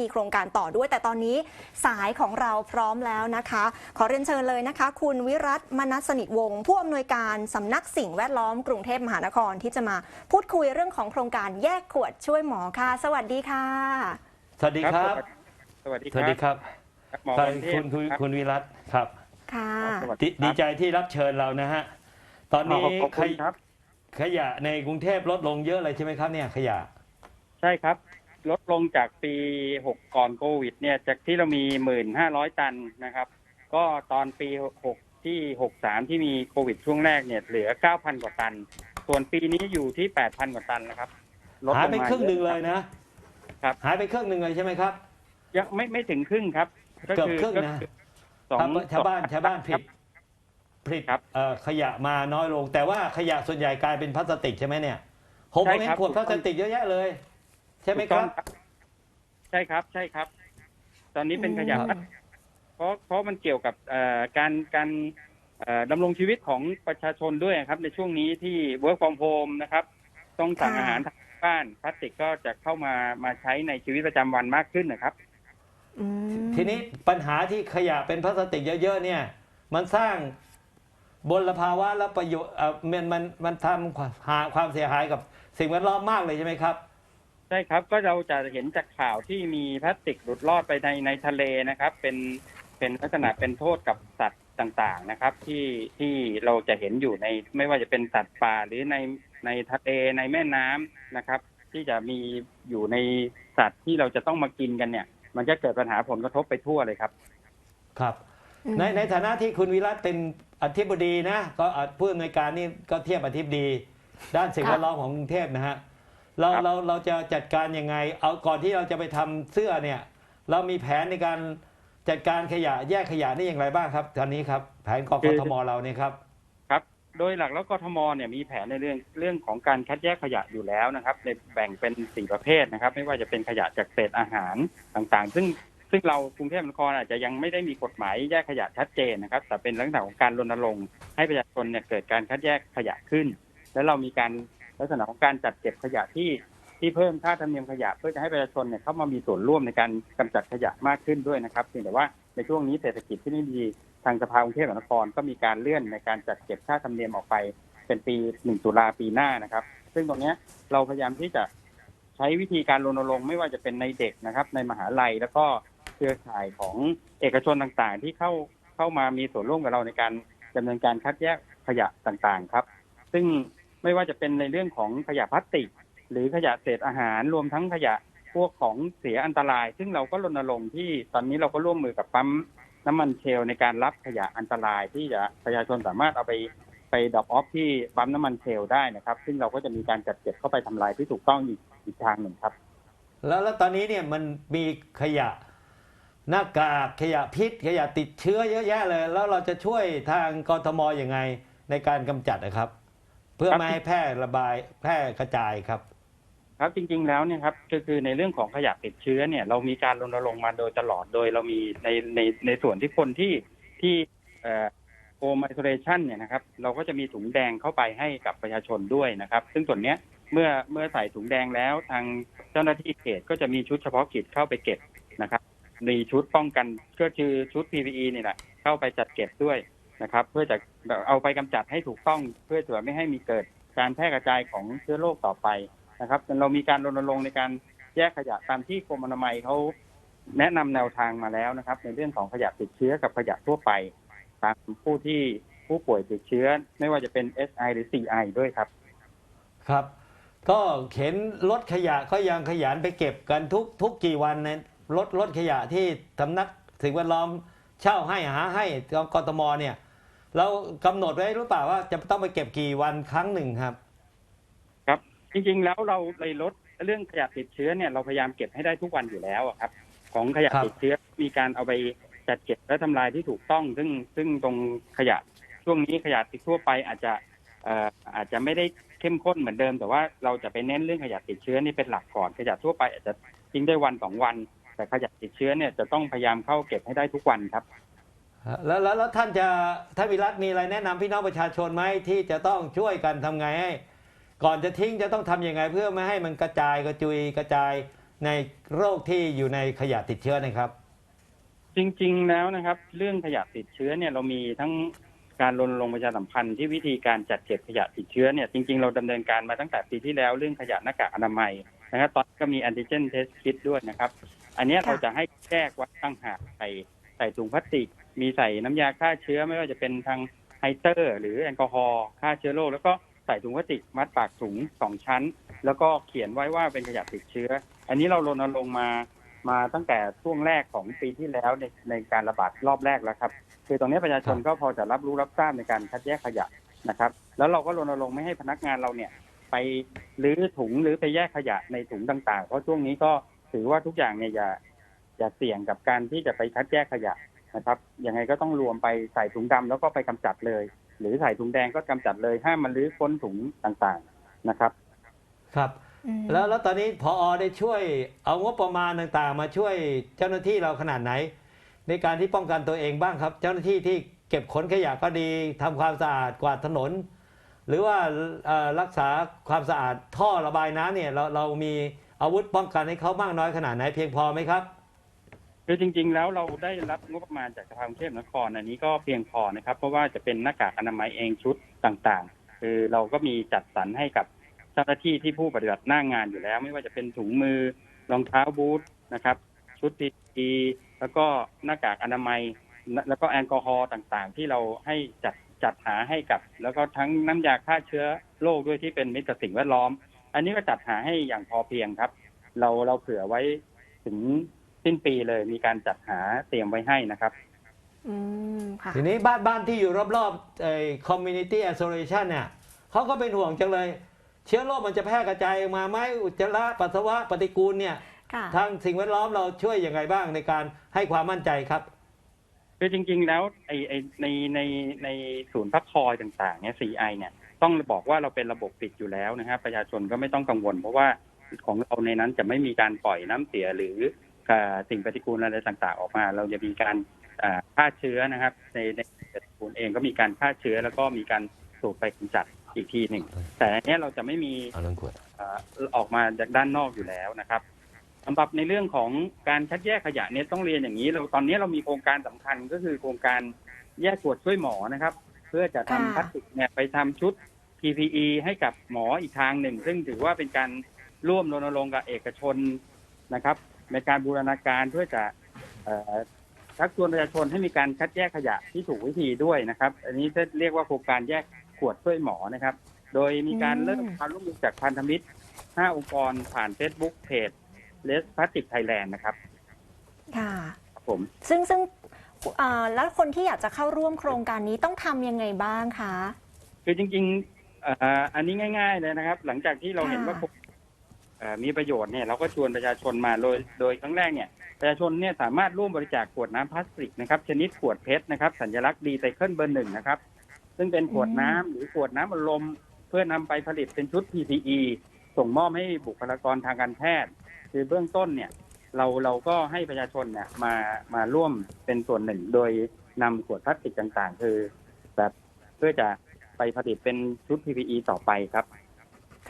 มีโครงการต่อด้วยแต่ตอนนี้สายของเราพร้อมแล้วนะคะ ขอเรียนเชิญเลยนะคะ คุณวิรัตมนัสสนิทวงศ์ผู้อำนวยการสำนักสิ่งแวดล้อมกรุงเทพมหานครที่จะมาพูดคุยเรื่องของโครงการแยกขวดช่วยหมอค่ะ สวัสดีค่ะ สวัสดีครับ สวัสดีสวัสดีครับครับหมอใครพรเทพคุณคุณรับ คุณวิรัตครับค่ะ สวัสดีครับ ดีใจที่รับเชิญเรานะฮะตอนนี้ขอบขอบขคุณยครับ ขยะในกรุงเทพลดลงเยอะเลยใช่ไหมครับเนี่ยขยะ ใช่ครับ ลดลงจากปี 6 ก่อนโควิด เนี่ย จากที่เรามี 1,500 ตันนะครับ ก็ตอนปี 6 ที่ 63 ที่มีโควิดช่วงแรกเนี่ย เหลือ 9,000 กว่าตัน ส่วนปีนี้อยู่ที่ 8,000 กว่าตันนะครับ ลดหายลไปงมาครึ่งหนึ่งเลยอะนะครับ หายไปครึ่งหนึ่งเลยใช่ไหมครับ ยังไม่ไม่ถึงครึ่งครับเกือบครึ่งนะสองครับชาวบ้านสองชาวบ้านผิดผลิตครับเอ่อขยะมาน้อยลง แต่ว่าขยะส่วนใหญ่กลายเป็นพลาสติกใช่ไหมเนี่ยผมใช่เห็นครับขวดพลาสติกเยอะแยะเลย ใช่ไหมครับ ใช่ครับใช่ครับ ตอนนี้เป็นขยะอืมเพราะเพราะมันเกี่ยวกับเอ่อการการเอ่อดำรงชีวิตของประชาชนด้วยครับ ในช่วงนี้ที่ work from home นะครับ ต้องสั่งค่ะ อาหารทางบ้านพลาสติกก็จะเข้ามามาใช้ในชีวิตประจำวันมากขึ้นนะครับ อืมทีนี้ปัญหาที่ขยะเป็นพลาสติกเยอะๆเนี่ย มันสร้างบลภาวะและประโยชน์เอ่อมันมันมันทำหาความเสียหายกับสิ่งแวดล้อมมากเลยใช่ไหมครับใช่ครับก็เราจะเห็นจากข่าวที่มีพลาสติกหลุดรอดไปในในทะเลนะครับ เป็นเป็นลักษณะเป็นโทษกับสัตว์ต่างๆนะครับ ที่ที่เราจะเห็นอยู่ในไม่ว่าจะเป็นสัตว์ป่าหรือในในทะเลในแม่น้ำนะครับ ที่จะมีอยู่ในสัตว์ที่เราจะต้องมากินกันเนี่ย มันจะเกิดปัญหาผลกระทบไปทั่วเลยครับ ครับอืมในในฐานะที่คุณวิรัตเป็นอธิบดีนะ ก็อะผู้อำนวยการนี่ก็เทียบอธิบดี ด้านสิ่งค่ะแวดล้อมของกรุงเทพนะฮะ เราครับ เราเราจะจัดการยังไง เอาก่อนที่เราจะไปทำเสื้อเนี่ย เรามีแผนในการจัดการขยะแยกขยะนี่อย่างไรบ้างครับตอนนี้ครับ แผนกกทมเราเนี่ยครับ ครับ โดยหลักแล้วกทมเนี่ยมีแผนในเรื่องเรื่องของการคัดแยกขยะอยู่แล้วนะครับ ในแบ่งเป็นสี่ประเภทนะครับ ไม่ว่าจะเป็นขยะจากเศษอาหารต่างๆ ซึ่งซึ่งเรากรุงเทพมหานครอาจจะยังไม่ได้มีกฎหมายแยกขยะชัดเจนนะครับ แต่เป็นลักษณะของการรณรงค์ให้ประชาชนเนี่ยเกิดการคัดแยกขยะขึ้น แล้วเรามีการ ลักษณะของการจัดเก็บขยะที่ที่เพิ่มค่าธรรมเนียมขยะเพื่อจะให้ประชาชนเนี่ยเข้ามามีส่วนร่วมในการกำจัดขยะมากขึ้นด้วยนะครับเพียงแต่ว่าในช่วงนี้เศรษฐกิจที่ไม่ดีทางสภากรุงเทพมหานครก็มีการเลื่อนในการจัดเก็บค่าธรรมเนียมออกไป เป็นปี 1 ตุลาปีหน้านะครับ ซึ่งตรงนี้เราพยายามที่จะใช้วิธีการรณรงค์ไม่ว่าจะเป็นในเด็กนะครับ ในมหาลัยแล้วก็เครือข่ายของเอกชนต่างๆ ที่เข้าเข้ามามีส่วนร่วมกับเราในการดำเนินการคัดแยกขยะต่างๆครับ ซึ่ง ไม่ว่าจะเป็นในเรื่องของขยะพลาสติก หรือขยะเศษอาหารรวมทั้งขยะพวกของเสียอันตราย ซึ่งเราก็รณรงค์ที่ตอนนี้เราก็ร่วมมือกับปั๊มน้ำมันเชลในการรับขยะอันตรายที่จะประชาชนสามารถเอาไปไปดรอปออฟที่ปั๊มน้ำมันเชลได้นะครับ ซึ่งเราก็จะมีการจัดเก็บเข้าไปทำลายที่ถูกต้องอีกอีกทางหนึ่งครับ แล้วแล้วตอนนี้เนี่ยมันมีขยะหน้ากากขยะพิษ ขยะติดเชื้อเยอะแยะเลย แล้วเราจะช่วยทางกรทมอยังไงในการกำจัดนะครับ พื่อครับไม่ให้แพร่ระบายแพร่กระจายครับ ครับจริง ๆ แล้วเนี่ยครับก็คือในเรื่องของขยะติดเชื้อเนี่ย เรามีการรณรงค์มาโดยตลอดโดยเรามีในในในส่วนที่คนที่ที่โฮมไอโซเลชันเนี่ยนะครับ เราก็จะมีถุงแดงเข้าไปให้กับประชาชนด้วยนะครับ ซึ่งส่วนเนี้ยเมื่อเมื่อใส่ถุงแดงแล้วทางเจ้าหน้าที่เขตก็จะมีชุดเฉพาะกิจเข้าไปเก็บนะครับมีชุดป้องกันก็คือชุด PPE นี่แหละเข้าไปจัดเก็บด้วย นะครับ เพื่อจะเอาไปกำจัดให้ถูกต้องเพื่อจะไม่ให้มีเกิดการแพร่กระจายของเชื้อโรคต่อไปนะครับเรามีการรณรงค์ในการแยกขยะตามที่กรมอนามัยเขาแนะนำแนวทางมาแล้วนะครับ ในเรื่องของขยะติดเชื้อกับขยะทั่วไปตามผู้ที่ผู้ป่วยติดเชื้อ ไม่ว่าจะเป็น SI หรือ CI ด้วยครับ ครับ ก็เข็นรถขยะก็ยังขยันไปเก็บกันทุกทุกกี่วันเนี่ยรถรถขยะที่สำนักสิ่งแวดล้อมเช่าให้หาให้กทมเนี่ย เรากำหนดไว้หรือเปล่าว่าจะต้องไปเก็บกี่วันครั้งหนึ่งครับ ครับ จริงๆแล้วเราเลยลดเรื่องขยะติดเชื้อเนี่ยเราพยายามเก็บให้ได้ทุกวันอยู่แล้วครับ ของขยะติดเชื้อมีการเอาไปจัดเก็บและทำลายที่ถูกต้อง ซึ่งซึ่งตรงขยะช่วงนี้ขยะติดทั่วไปอาจจะเอ่ออาจจะไม่ได้เข้มข้นเหมือนเดิม แต่ว่าเราจะไปเน้นเรื่องขยะติดเชื้อนี่เป็นหลักก่อนขยะทั่วไปอาจจะทิ้งได้วันสองวัน แต่ขยะติดเชื้อเนี่ยจะต้องพยายามเข้าเก็บให้ได้ทุกวันครับ แล้วแล้วแล้วท่านจะท่านวิรัตมีอะไรแนะนำพี่น้องประชาชนไหมที่จะต้องช่วยกันทำไงให้ก่อนจะทิ้งจะต้องทำยังไงเพื่อไม่ให้มันกระจายกระจุยกระจายในโรคที่อยู่ในขยะติดเชื้อนะครับ จริงๆแล้วนะครับ เรื่องขยะติดเชื้อเนี่ยเรามีทั้งการรณรงค์ประชาสัมพันธ์ที่วิธีการจัดเก็บขยะติดเชื้อเนี่ยจริง ๆ เราดำเนินการมาตั้งแต่ปีที่แล้วเรื่องขยะหน้ากากอนามัยนะครับตอนนก็มีแอนติเจนเทสคิดด้วยนะครับ อันเนี้ยค่ะเราจะให้แยกไวัดตั้งหากใส่ใส่ถุงพลาสติก มีใส่น้ำยาฆ่าเชื้อไม่ว่าจะเป็นทางไฮเตอร์ หรือแอลกอฮอล์ฆ่าเชื้อโรคแล้วก็ใส่ถุงพลาสติกมัดปากถุงสองชั้น แล้วก็เขียนไว้ว่าเป็นขยะติดเชื้อ อันนี้เรารณรงค์มามาตั้งแต่ช่วงแรกของปีที่แล้วในในการระบาดรอบแรกแล้วครับ คือตรงนี้ประชาชนก็พอจะรับรู้รับทราบในการคัดแยกขยะนะครับ แล้วเราก็รณรงค์ไม่ให้พนักงานเราเนี่ย ไปรื้อถุงหรือไปแยกขยะในถุงต่าง ๆ เพราะช่วงนี้ก็ถือว่าทุกอย่างเนี่ยอย่าอย่าเสี่ยงกับการที่จะไปคัดแยกขยะ นะครับยังไงก็ต้องรวมไปใส่ถุงดำแล้วก็ไปกำจัดเลย หรือใส่ถุงแดงก็กำจัดเลยห้ามมันรื้อค้นถุงต่างๆนะครับ ครับอืมแล้วแล้วตอนนี้พอได้ช่วยเอางบประมาณต่างๆ มาช่วยเจ้าหน้าที่เราขนาดไหน ในการที่ป้องกันตัวเองบ้างครับ เจ้าหน้าที่ที่เก็บขนขยะก็ดีทำความสะอาดกวาดถนน หรือว่าเอ่อรักษาความสะอาดท่อระบายน้ำเนี่ยเราเรามีอาวุธป้องกันให้เขามากน้อยขนาดไหนเพียงพอไหมครับ คือจริง ๆ แล้วเราได้รับงบประมาณจากสภากรุงเทพมหานครอันนี้ก็เพียงพอนะครับ เพราะว่าจะเป็นหน้ากากอนามัยเองชุดต่างๆ คือเราก็มีจัดสรรให้กับเจ้าหน้าที่ที่ผู้ปฏิบัติหน้างานอยู่แล้ว ไม่ว่าจะเป็นถุงมือรองเท้าบูทนะครับ ชุดพีพีแล้วก็หน้ากากอนามัย แล้วก็แอลกอฮอล์ต่างๆ ที่เราให้จัดจัดหาให้กับ แล้วก็ทั้งน้ำยาฆ่าเชื้อโรคด้วยที่เป็นมิตรกับสิ่งแวดล้อม อันนี้ก็จัดหาให้อย่างพอเพียงครับ เราเราเผื่อไว้ถึง สิ้นปีเลยมีการจัดหาเตรียมไว้ให้นะครับ อืมค่ะทีนี้บ้านบ้านที่อยู่รอบๆไอ้ community isolation เนี่ยเขาก็เป็นห่วงจังเลย เชื้อโรคมันจะแพร่กระจายออกมาไหมอุจจาระปัสสาวะปฏิกูลเนี่ยค่ะทางสิ่งแวดล้อมเราช่วยยังไงบ้างในการให้ความมั่นใจครับ คือจริงๆ แล้วไอไอในในในศูนย์พักคอยต่างๆเนี่ย CI เนี่ยต้องบอกว่าเราเป็นระบบปิดอยู่แล้วนะครับประชาชนก็ไม่ต้องกังวล เพราะว่าของเราในนั้นจะไม่มีการปล่อยน้ำเสียหรือเอ่อ สิ่งปฏิกูลอะไรต่างๆออกมา เราจะมีการอ่าฆ่าเชื้อนะครับ ในในปฏิกูลเองก็มีการฆ่าเชื้อแล้วก็มีการสูบไปกำจัดอีกทีหนึ่ง แต่อันเนี้ยเราจะไม่มีเอาเรื่องกวดเอ่อออกมาจากด้านนอกอยู่แล้วนะครับสำหรับในเรื่องของการคัดแยกขยะเนี่ยต้องเรียนอย่างนี้ เราตอนนี้เรามีโครงการสำคัญก็คือโครงการแยกขวดช่วยหมอนะครับ เพื่อจะทำค่ะพลาสติกเนี่ยไปทำชุด PPE ให้กับหมออีกทางหนึ่ง ซึ่งถือว่าเป็นการร่วมรณรงค์กับเอกชนนะครับ ในการบูรณาการเพื่อจะเอ่อชักชวนประชาชนให้มีการคัดแยกขยะที่ถูกวิธีด้วยนะครับ อันนี้จะเรียกว่าโครงการแยกขวดช่วยหมอนะครับ โดยมีการเริ่มความร่วมมือจากพันธมิตรห้าองค์กรผ่าน Facebook เพจเลสพลาสติกไทยแลนด์นะครับ ค่ะครับผมซึ่งซึ่งเอ่อแล้วคนที่อยากจะเข้าร่วมโครงการนี้ต้องทำยังไงบ้างคะ คือจริงๆเอ่ออันนี้ง่าย ๆ เลยนะครับ หลังจากที่เราเห็นว่าค่ะเอ่อ มีประโยชน์เนี่ยเราก็ชวนประชาชนมาโดยโดยครั้งแรกเนี่ยประชาชนเนี่ยสามารถร่วมบริจาคขวดน้ำพลาสติกนะครับชนิดขวดเพชรนะครับ สัญลักษณ์ดีไซเคิลเบอร์หนึ่งนะครับ ซึ่งเป็นขวดน้ำหรือขวดน้ำอัดลมเพื่อนำไปผลิตเป็นชุด PPE ส่งมอบให้บุคลากรทางการแพทย์ คือเบื้องต้นเนี่ยเราเราก็ให้ประชาชนเนี่ยมามาร่วมเป็นส่วนหนึ่ง โดยนำขวดพลาสติกต่างๆ คือแบบเพื่อจะไปผลิตเป็นชุด PPE ต่อไปครับ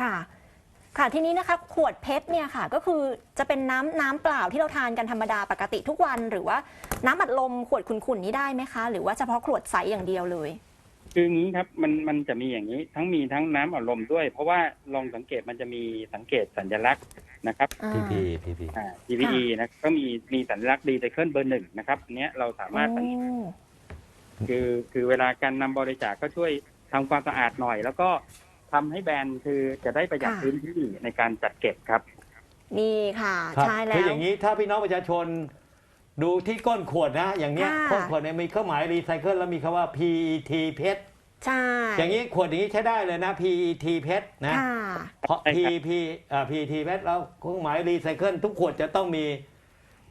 ค่ะ ค่ะทีนี้นะคะขวดเพชรเนี่ยค่ะก็คือจะเป็นน้ำน้ำเปล่าที่เราทานกันธรรมดาปกติทุกวัน หรือว่าน้ำอัดลมขวดขุ่นๆนี้ได้ไหมคะ หรือว่าเฉพาะขวดใสอย่างเดียวเลย คืออย่างนี้ครับมันมันจะมีอย่างนี้ทั้งมีทั้งน้ำอัดลมด้วย เพราะว่าลองสังเกตมันจะมีสังเกตสัญลักษณ์นะครับอ่าพีพีพีพีอ่า PPE นะก็มีมีสัญลักษณ์ดีไซเคิลเบอร์หนึ่งนะครับอันเนี้ยเราสามารถสังโอ้คือคือเวลาการนำบริจาคก็ช่วยทำความสะอาดหน่อย แล้วก็ ทำให้แบรนด์คือจะได้ประหยัดพื้นที่ในการจัดเก็บครับ นี่ค่ะ ครับใช่แล้คือวอย่างนี้ถ้าพี่น้องประชาชนดูที่ก้นขวดนะ อย่างเนี้ยค่ะ ก้นขวดเนี่ยมีเครื่องหมายรีไซเคิลแล้วมีคำว่า PET เพชรใช่อย่างนี้ขวดอย่างนี้ใช้ได้เลยนะ PET เพชรนะค่ะ เพราะ ใช่ครับ PP อ่า PET เพชรแล้วเครื่องหมายรีไซเคิลทุกขวดจะต้องมี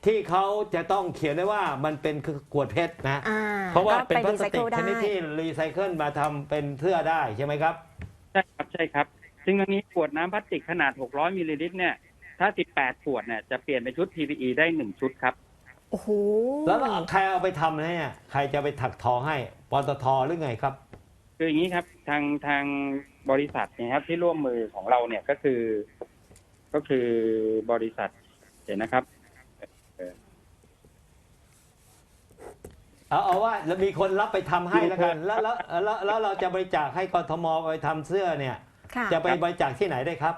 ที่เขาจะต้องเขียนไว้ว่ามันเป็นขวดเพชรนะ อ่าเพราะว่าเป็นพลารีสไซติเคิกลได้ชนิดที่รีไซเคิลมาทำเป็นเสื้อได้ใช่ไหมครับ ใช่ครับใช่ครับ ซึ่งตรงนี้ขวดน้ำพลาสติกขนาด 600มิลลิลิตรเนี่ย ถ้า 18 ขวดเนี่ยจะเปลี่ยนเป็นชุด PPE ได้หนึ่งชุดครับ โอ้โหแล้วใครเอาไปทำเนี่ยใครจะไปถักทอให้ปตทหรือไงครับ คืออย่างนี้ครับทางทางบริษัทเนยครับที่ร่วมมือของเราเนี่ยก็คือ ก็คือบริษัทเห็นนะครับเอาเอาว่าแล้วมีคนรับไปทำให้แล้วกันแล้วแล้วแล้วแล้วเราจะบริจาคให้กทมไปทำเสื้อเนี่ย ค่ะ จะไปบริจาคที่ไหนได้ครับ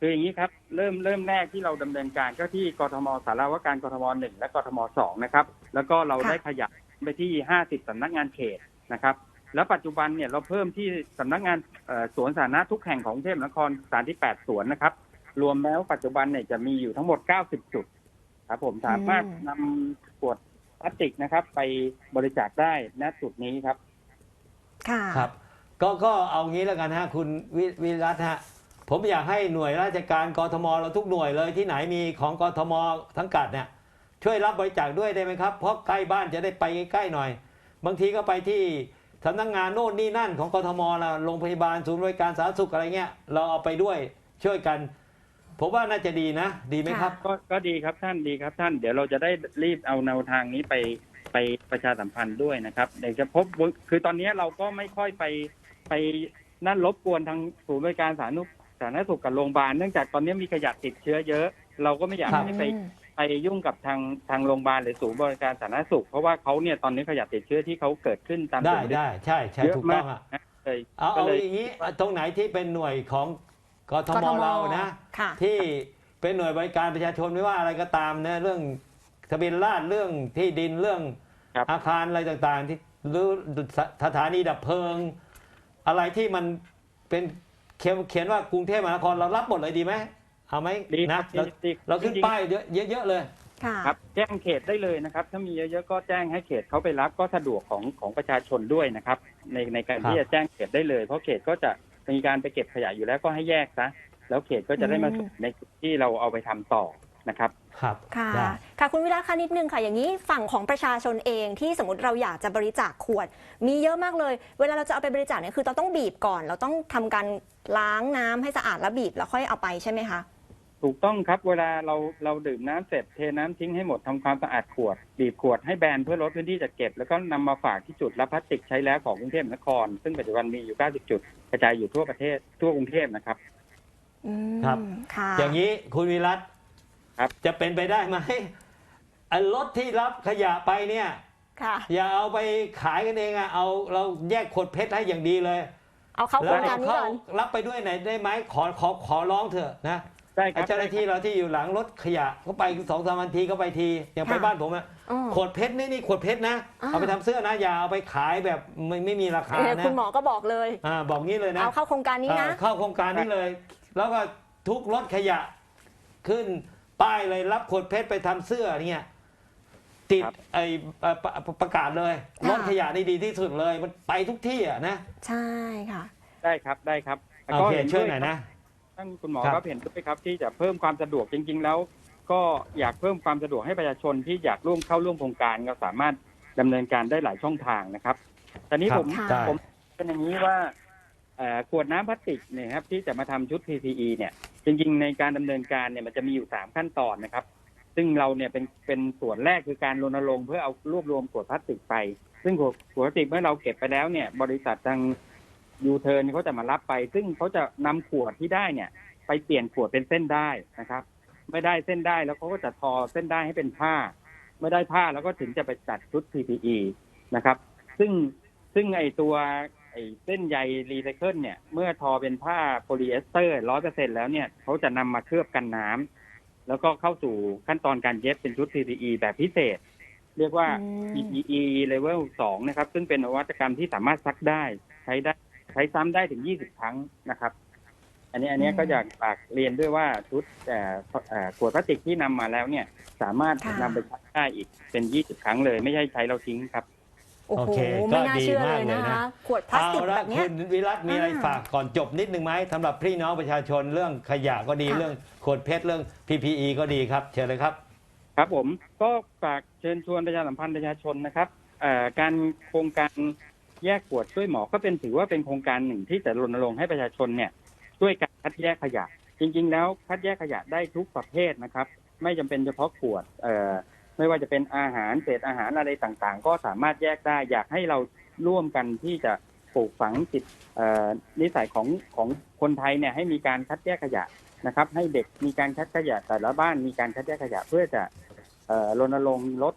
คืออย่างนี้ครับเริ่มเริ่มแรกที่เราดำเนินการก็ที่กทมสารวการกทมหนึ่งและกทมสองนะครับ แล้วก็เราค่ะ ได้ขยับไปที่ห้าสิบสำนักงานเขตนะครับ แล้วปัจจุบันเนี่ยเราเพิ่มที่สำนักงานเอ่อสวนสาธารณะทุกแห่งของกรุงเทพมหานครสถานที่แปดสวนนะครับ รวมแล้วปัจจุบันเนี่ยจะมีอยู่ทั้งหมดเก้าสิบจุด ครับผมสามารถนำขวด พลาสติกนะครับ ไปบริจาคได้ณจุดนี้ครับ ค่ะ ครับ ก็ก็เอางี้แล้วกันฮะคุณวิวิรัตฮะผมอยากให้หน่วยราชการกทมเราทุกหน่วยเลยที่ไหนมีของกทมทั้งกัดเนี่ยช่วยรับบริจาคด้วยได้ไหมครับ เพราะใกล้บ้านจะได้ไปใกล้ๆหน่อย บางทีก็ไปที่สำนักงานโน่นนี่นั่นของกทมละโรงพยาบาลศูนย์บริการสาธารณสุขอะไรเงี้ยเราเอาไปด้วยช่วยกัน ผมว่าน่าจะดีนะ ดีไหมครับ ก็ก็ดีครับท่านดีครับท่าน เดี๋ยวเราจะได้รีบเอาแนวทางนี้ไปไปประชาสัมพันธ์ด้วยนะครับเดี๋ยวจะพบคือตอนนี้เราก็ไม่ค่อยไปไปนั่นรบกวนทางศูนย์บริการสาธารณสุขสาธารณสุขกับโรงพยาบาลเนื่องจากตอนนี้มีขยะติดเชื้อเยอะ เราก็ไม่อยากครับให้ไปไปยุ่งกับทางทางโรงพยาบาลหรือศูนย์บริการสาธารณสุข เพราะว่าเขาเนี่ยตอนนี้ขยะติดเชื้อที่เขาเกิดขึ้นตามได้ศูนย์บริการได้ใช่ใช่เยอะถูกมาต้อกงอะนะเลยเอาก็เอาเลยอย่างนี้ตรงไหนที่เป็นหน่วยของ กทกมทมเรานะค่ะที่เป็นหน่วยบริการประชาชนไม่ว่าอะไรก็ตามนะเรื่องทะเบียนราษฎร์เรื่องที่ดินเรื่องครับอาคารอะไรต่างๆ ที่หรือสสถานีดับเพลิง อะไรที่มันเป็นเขียนเขียนว่ากรุงเทพมหานครเรารับหมดเลยดีไหมเอาไหมดีคนะรับเราดีเราขึ้นจงๆป้ายเยอะเยอะๆเลยค่ะครับแจ้งเขตได้เลยนะครับ ถ้ามีเยอะๆก็แจ้งให้เขตเขาไปรับก็สะดวกของของประชาชนด้วยนะครับ ในในการครับที่จะแจ้งเขตได้เลย เพราะเขตก็จะ มีการไปเก็บขยะอยู่แล้วก็ให้แยกซะแล้วเขตก็จะได้มาอืมส่งในจุดที่เราเอาไปทำต่อนะครับครับค่ะได้ค่ะคุณวิรัตคะนิดนึงค่ะ อย่างนี้ฝั่งของประชาชนเองที่สมมติเราอยากจะบริจาคขวด มีเยอะมากเลย เวลาเราจะเอาไปบริจาคเนี่ยคือเราต้องบีบก่อน เราต้องทำการล้างน้ำให้สะอาดแล้วบีบแล้วค่อยเอาไปใช่ไหมคะ ถูกต้องครับเวลาเราเราดื่มน้ำเสร็จเทน้ำทิ้งให้หมดทำความสะอาดขวดบีบขวดให้แบนเพื่อลดพื้นที่จัดเก็บ แล้วก็นำมาฝากที่จุดรับพลาสติกใช้แล้วของกรุงเทพมหานคร ซึ่งปัจจุบันมีอยู่ 90 จุด กระจายอยู่ทั่วประเทศทั่วกรุงเทพนะครับอืมครับค่ะอย่างนี้คุณวิรัตครับจะเป็นไปได้ไหมไอ้รถที่รับขยะไปเนี่ยค่ะอย่าเอาไปขายกันเองอะเอาเราแยกขวดเพชรให้อย่างดีเลย เอาเข้าโครงการนี้เข้าก่อนรับไปด้วยไหนอยได้ไหมขอขอขอร้องเถอะนะ ได้คไอ้รับเจ้าหน้าที่เราที่อยู่หลังรถขยะก็ไปสองสามวันทีก็ไปทีอย่างไปค่ะบ้านผมอะอ๋อขวดเพชรนี่นี่ขวดเพชรนะ อ่า เอาไปทำเสื้อนะอย่าเอาไปขายแบบไม่ไม่มีราคาเออนะคุณหมอก็บอกเลย อ่าบอกงี้เลยนะเอาเข้าโครงการนี้นะ อ่าเข้าโครงการนี้เลย แล้วก็ทุกรถขยะขึ้นป้ายเลยรับขวดเพชรไปทำเสื้อเนี่ยติดครับ ไอ้เอ่อประประกาศเลยค่ะ รถขยะนี่ดีที่สุดเลยมันไปทุกที่อะนะใช่ค่ะ ได้ครับได้ครับโอเคห็ช่วยด้หน่อยนะ ท่านคุณหมอครับครับเห็นด้วยครับที่จะเพิ่มความสะดวกจริง ๆ แล้ว ก็อยากเพิ่มความสะดวกให้ประชาชนที่อยากร่วมเข้าร่วมโครงการก็สามารถดำเนินการได้หลายช่องทางนะครับตอนนี้ครับผมค่ะได้ผมเป็นอย่างนี้ว่าเอ่อขวดน้ำพลาสติกเนี่ยครับที่จะมาทำชุด PPE เนี่ย จริง ๆ ในการดำเนินการเนี่ยมันจะมีอยู่สามขั้นตอนนะครับ ซึ่งเราเนี่ยเป็นเป็นส่วนแรกคือการรณรงค์เพื่อเอารวบรวมขวดพลาสติกไป ซึ่งขวดขวดพลาสติกเมื่อเราเก็บไปแล้วเนี่ย บริษัททาง ยูเทิร์นเขาจะมารับไป ซึ่งเขาจะนำขวดที่ได้เนี่ย ไปเปลี่ยนขวดเป็นเส้นได้นะครับ ไม่ได้เส้นได้แล้วเขาก็จะทอเส้นได้ให้เป็นผ้า ไม่ได้ผ้าแล้วก็ถึงจะไปจัดชุด PPE นะครับ ซึ่งซึ่งไอตัวไอเส้นใยรีไซเคิลเนี่ย เมื่อทอเป็นผ้าโพลีเอสเตอร์ร้อยเปอร์เซ็นแล้วเนี่ยเขาจะนำมาเคลือบกันน้ำแล้วก็เข้าสู่ขั้นตอนการเย็บเป็นชุด PPE แบบพิเศษ เรียกว่าอืม PPE level 2นะครับ ซึ่งเป็นนวัตกรรมที่สามารถซักได้ใช้ได้ใช้ซ้ำได้ถึง 20 ครั้งนะครับ อันนี้อันนี้อืมก็อยากฝากเรียนด้วยว่าชุดเอ่อเอ่อขวดพลาสติกที่นำมาแล้วเนี่ย สามารถค่ะนำไปใช้ได้อีกเป็น 20 ครั้งเลย ไม่ใช่ใช้เราทิ้งครับโอ้โอโหเคไม่น่าก็ดีเชื่อเลยมากเลยนะนะคะขวดพลาสติกเอาละแบบเนี้ยคุณวิรัตมีอะไรอ่าฝากก่อนจบนิดนึงไหมสำหรับพี่น้องประชาชนเรื่องขยะก็ดีค่ะเรื่องขวดเพชรเรื่อง PPE ก็ดีครับ เชิญเลยครับ ครับผมก็ฝากเชิญชวนประชาสัมพันธ์ประชาชนนะครับเอ่อการโครงการ แยกขวดช่วยหมอก็เป็นถือว่าเป็นโครงการหนึ่งที่จะรณรงค์ให้ประชาชนเนี่ยช่วยกันคัดแยกขยะ จริง ๆ แล้วคัดแยกขยะได้ทุกประเภทนะครับ ไม่จำเป็นเฉพาะขวดเอ่อไม่ว่าจะเป็นอาหารเศษอาหารอะไรต่างๆ ก็สามารถแยกได้อยากให้เราร่วมกันที่จะปลูกฝังจิตเอ่อนิสัยของของคนไทยเนี่ยให้มีการคัดแยกขยะนะครับ ให้เด็กมีการคัดขยะแต่ละบ้านมีการคัดแยกขยะเพื่อจะเอ่อรณรงค์ลด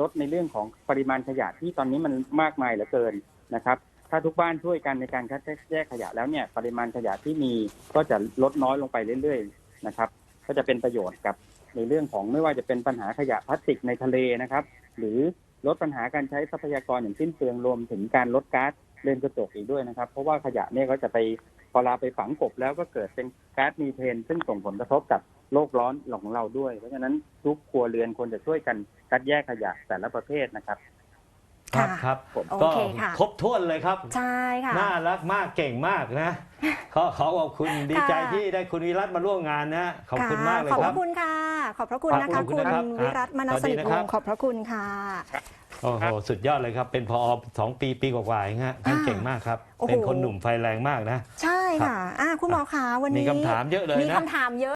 ลดในเรื่องของปริมาณขยะที่ตอนนี้มันมากมายเหลือเกิน นะครับถ้าทุกบ้านช่วยกันในการคัดแยกขยะแล้วเนี่ยปริมาณขยะที่มีก็จะลดน้อยลงไปเรื่อยๆนะครับก็จะเป็นประโยชน์กับในเรื่องของไม่ว่าจะเป็นปัญหาขยะพลาสติกในทะเลนะครับ หรือลดปัญหาการใช้ทรัพยากรอย่างสิ้นเปลืองรวมถึงการลดก๊าซเรือนกระจกอีกด้วยนะครับ เพราะว่าขยะเนี่ยก็จะไปพอเราไปฝังกบแล้วก็เกิดเป็นก๊าซมีเทน ซึ่งส่งผลกระทบกับโลกร้อนของเราด้วย เพราะฉะนั้นทุกครัวเรือนควรจะช่วยกันคัดแยกขยะแต่ละประเภทนะครับ ครับค่ะครับผม โอก็เคค่ะ ครบถ้วนเลยครับใช่ค่ะ น่ารักมากเก่งมากนะขอขอขอบคุณดีใจที่ได้คุณวิรัตมาร่วมงานนะขอบคุณมากเลยขอบคพรับ ระคุณค่ะ ขอบพระคุณนะขอคะบคุคุณณนะครับวิรัตมนัสนิทสวัสดีนะวครังบศ์ขอบพระคุณค่ะ โอ้โหสุดยอดเลยครับ เป็นพอสองปีปีกว่าๆเองฮะท่านอ่าเก่งมากครับ โอ้โห เป็นคนหนุ่มไฟแรงมากนะ ใช่ค่ะอะคุณหมอคะวันมีนี้คำถามเยอะเลยมีนะคำถามเยอะ